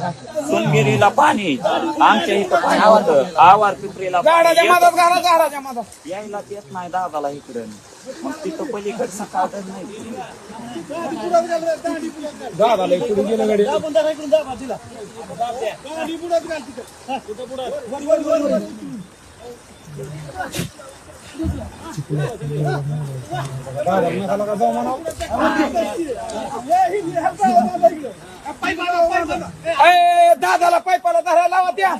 सोनगिरीला पाणी. आमच्या इथं पाणी होतं. आवार पिंपरीला यायला येत नाही दादाला इकडं. मग तिथं पलीकडचं काढत नाही. दादाला पुढे गेलं गडी. दादा दादाला पायपाला धरायला लावा त्या.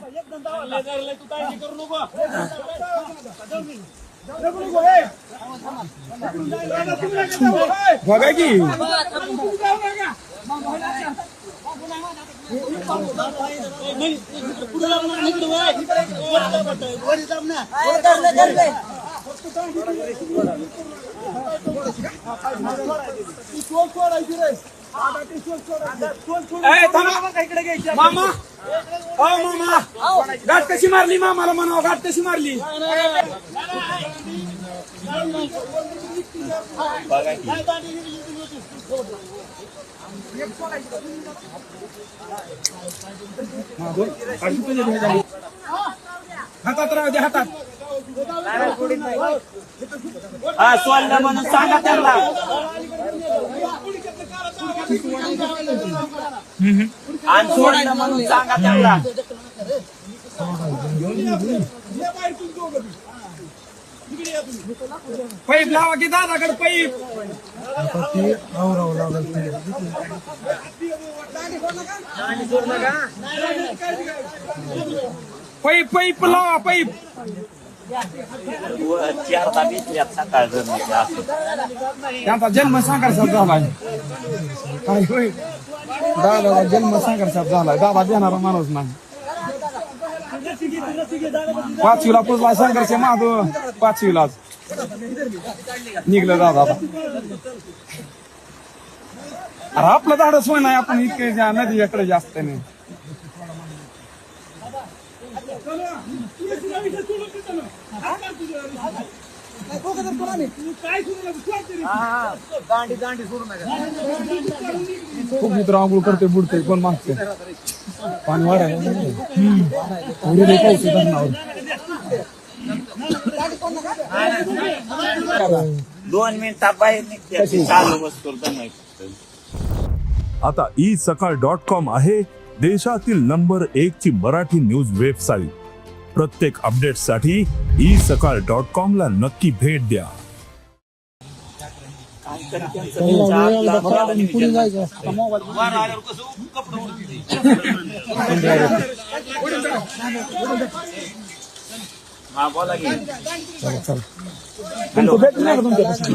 बघा की. थांबा. मामा. ओ मामा. गाठ कशी मारली मामाला म्हणावं? गाठ कशी मारली? बघा हातात राहू दे हातात. हा सोडलं म्हणून सांगा त्यांना. आणि सोडलं म्हणून सांगा त्यांना. पाईप लावा की दादाकडे पाईप पाईप पाईप लावा पाईप असं. त्यांचा जन्म झालाय काय होय. दादाचा जन्म झालाय दादा देणारा माणूस नाही. पाचवीला पुजला पाचवीलाच निघलं दादा. अरे आपलं धाडस होय नाही आपण इतके नदीकडे जास्त नाही. खूप मित्र आंघोळ करते बुडते कोण मागते. पाणी वाढायला. दोन मिनिटात बाहेर निघते. चालू वस्तू नाही आता ई सकाळ डॉट कॉम आहे. देशातील नंबर एक ची मराठी न्यूज़ वेबसाइट प्रत्येक अपडेटसाठी ई सकाळ डॉट कॉम ला नक्की भेट द्या. हा बोला की. तुमचं भेट नाही का तुमच्यापाशी?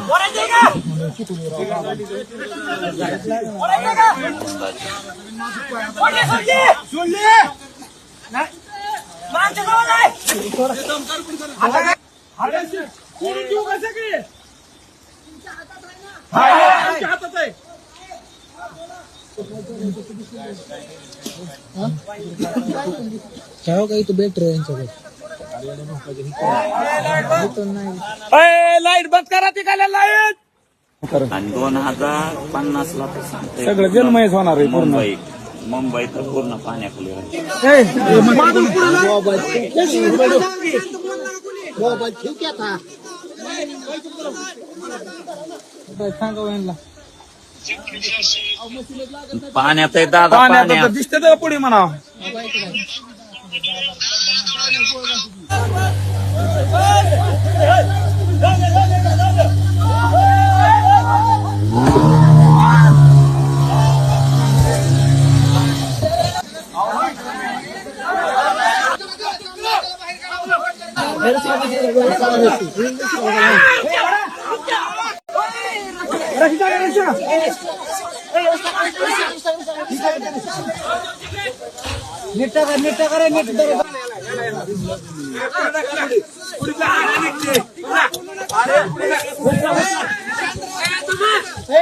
ठेवा काही तो बेटर आहे यांच्याकडे लाइट बंद करा ती काय लाइट! आणि दोन हजार पन्नास ला तर सांगते सगळं जन्मयच होणार आहे पूर्ण. मुंबई मुंबई तर पूर्ण पाण्याखाली यांना पाण्यात आहे दादा पाण्यात दिसते पुढे म्हणा नीट करा नीट करा नीट करा నిట్టగా నిట్టగానే నిట్టుతారు ఏ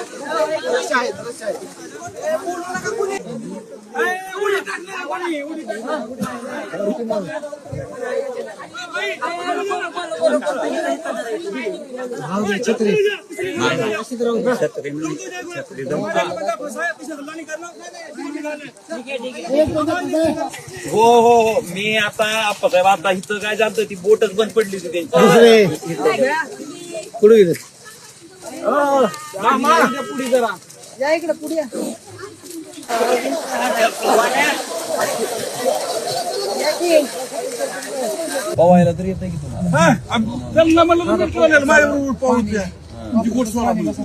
छत्रीवर कोण आहे? ए, उडी टाकली, उडी, उडी टाकली. हो हो हो मी आता आप्पासाहेब आता इथं काय झालं ती बोटच बंद पडली होती त्यांची कुठे गेले मामा, पुढे जरा या इकडे पुढे या. पवायला तर येतं की तुम्हाला हा, म्हणलं माझ्याबरोबर पाहून द्या. तुमची बोट सोडा म्हणून.